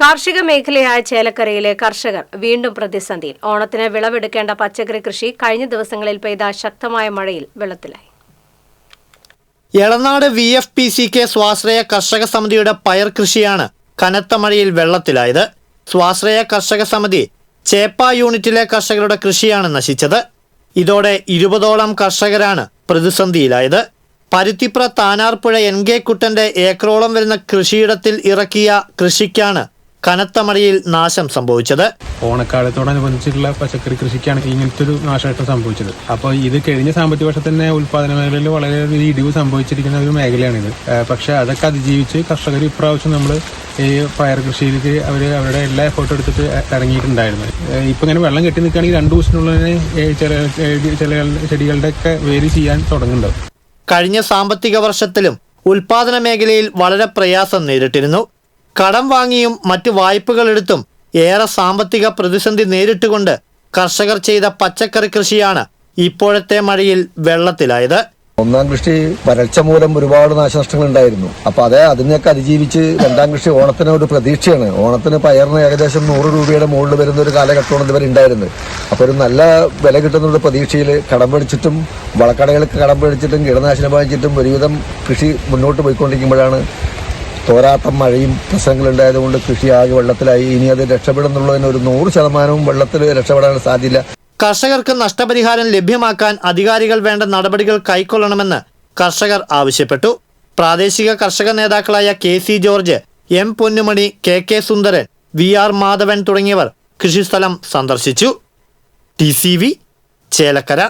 കാർഷിക മേഖലയായ ചേലക്കരയിലെ കർഷകർ വീണ്ടും പ്രതിസന്ധിയിൽ. ഓണത്തിന് വിളവെടുക്കേണ്ട പച്ചക്കറി കൃഷി കഴിഞ്ഞ ദിവസങ്ങളിൽ പെയ്ത ശക്തമായ മഴയിൽ വെള്ളത്തിലായി. Elanad V F P C K സ്വാശ്രയ കർഷക സമിതിയുടെ പയർ കൃഷിയാണ് കനത്ത മഴയിൽ വെള്ളത്തിലായത്. സ്വാശ്രയ കർഷക സമിതി ചേപ്പ യൂണിറ്റിലെ കർഷകരുടെ കൃഷിയാണ് നശിച്ചത്. ഇതോടെ ഇരുപതോളം കർഷകരാണ് പ്രതിസന്ധിയിലായത്. പരുത്തിപ്ര താനാർപ്പുഴ എൻ കെ കുട്ടന്റെ ഏക്കറോളം വരുന്ന കൃഷിയിടത്തിൽ ഇറക്കിയ കൃഷിക്കാണ് കനത്ത മഴയിൽ നാശം സംഭവിച്ചത്. ഓണക്കാലത്തോടനുബന്ധിച്ചിട്ടുള്ള പച്ചക്കറി കൃഷിക്കാണ് ഇങ്ങനത്തെ ഒരു നാശമായിട്ട് സംഭവിച്ചത്. അപ്പോൾ ഇത് കഴിഞ്ഞ സാമ്പത്തിക വർഷത്തിൽ തന്നെ ഉൽപാദന മേഖലയിൽ വളരെ ഒരു ഇടിവ് സംഭവിച്ചിരിക്കുന്ന ഒരു മേഖലയാണിത്. പക്ഷെ അതൊക്കെ അതിജീവിച്ച് കർഷകർ ഇപ്രാവശ്യം നമ്മൾ ഈ പയർ കൃഷിയിലേക്ക് അവർ അവരുടെ എല്ലാ എഫേർട്ടും എടുത്തിട്ട് ഇറങ്ങിയിട്ടുണ്ടായിരുന്നു. ഇപ്പൊ ഇങ്ങനെ വെള്ളം കെട്ടി നിൽക്കുകയാണെങ്കിൽ രണ്ട് ദിവസത്തിനുള്ളിൽ ചില ചെടികളുടെ ഒക്കെ വേര് ചെയ്യാൻ തുടങ്ങുന്നുണ്ട്. കഴിഞ്ഞ സാമ്പത്തിക വർഷത്തിലും ഉൽപാദന മേഖലയിൽ വളരെ പ്രയാസം നേരിട്ടിരുന്നു. കടം വാങ്ങിയും മറ്റു വായ്പകളെടുത്തും ഏറെ സാമ്പത്തിക പ്രതിസന്ധി നേരിട്ടുകൊണ്ട് കർഷകർ ചെയ്ത പച്ചക്കറി കൃഷിയാണ് ഇപ്പോഴത്തെ മഴയിൽ വെള്ളത്തിലായത്. ഒന്നാം കൃഷി വരൾച്ച മൂലം ഒരുപാട് നാശനഷ്ടങ്ങൾ ഉണ്ടായിരുന്നു. അപ്പൊ അതേ അതിനെയൊക്കെ അതിജീവിച്ച് രണ്ടാം കൃഷി ഓണത്തിന് ഒരു പ്രതീക്ഷയാണ്. ഓണത്തിന് പയറിന് ഏകദേശം നൂറ് രൂപയുടെ മുകളിൽ വരുന്ന ഒരു കാലഘട്ടമാണ് ഇതുവരെ ഉണ്ടായിരുന്നത്. അപ്പൊ ഒരു നല്ല വില കിട്ടുന്ന ഒരു പ്രതീക്ഷയിൽ കടം പിടിച്ചിട്ടും വളക്കടകൾക്ക് കടം പിടിച്ചിട്ടും കീടനാശിനി വാങ്ങിച്ചിട്ടും ഒരുവിധം കൃഷി മുന്നോട്ട് പോയിക്കൊണ്ടിരിക്കുമ്പോഴാണ് തോരാത്ത മഴയും പ്രശ്നങ്ങളുണ്ടായതുകൊണ്ട് കൃഷി ആകെ വെള്ളത്തിലായി. ഇനി അത് രക്ഷപ്പെടുന്നുള്ളതിന് ഒരു നൂറ് ശതമാനവും വെള്ളത്തിൽ രക്ഷപ്പെടാൻ സാധ്യത കർഷകർക്ക് നഷ്ടപരിഹാരം ലഭ്യമാക്കാൻ അധികാരികൾ വേണ്ട നടപടികൾ കൈക്കൊള്ളണമെന്ന് കർഷകർ ആവശ്യപ്പെട്ടു. പ്രാദേശിക കർഷക നേതാക്കളായ K C George M Ponnumani K K Sundaran V R Madhavan തുടങ്ങിയവർ കൃഷിസ്ഥലം സന്ദർശിച്ചു. T C V Chelakkara.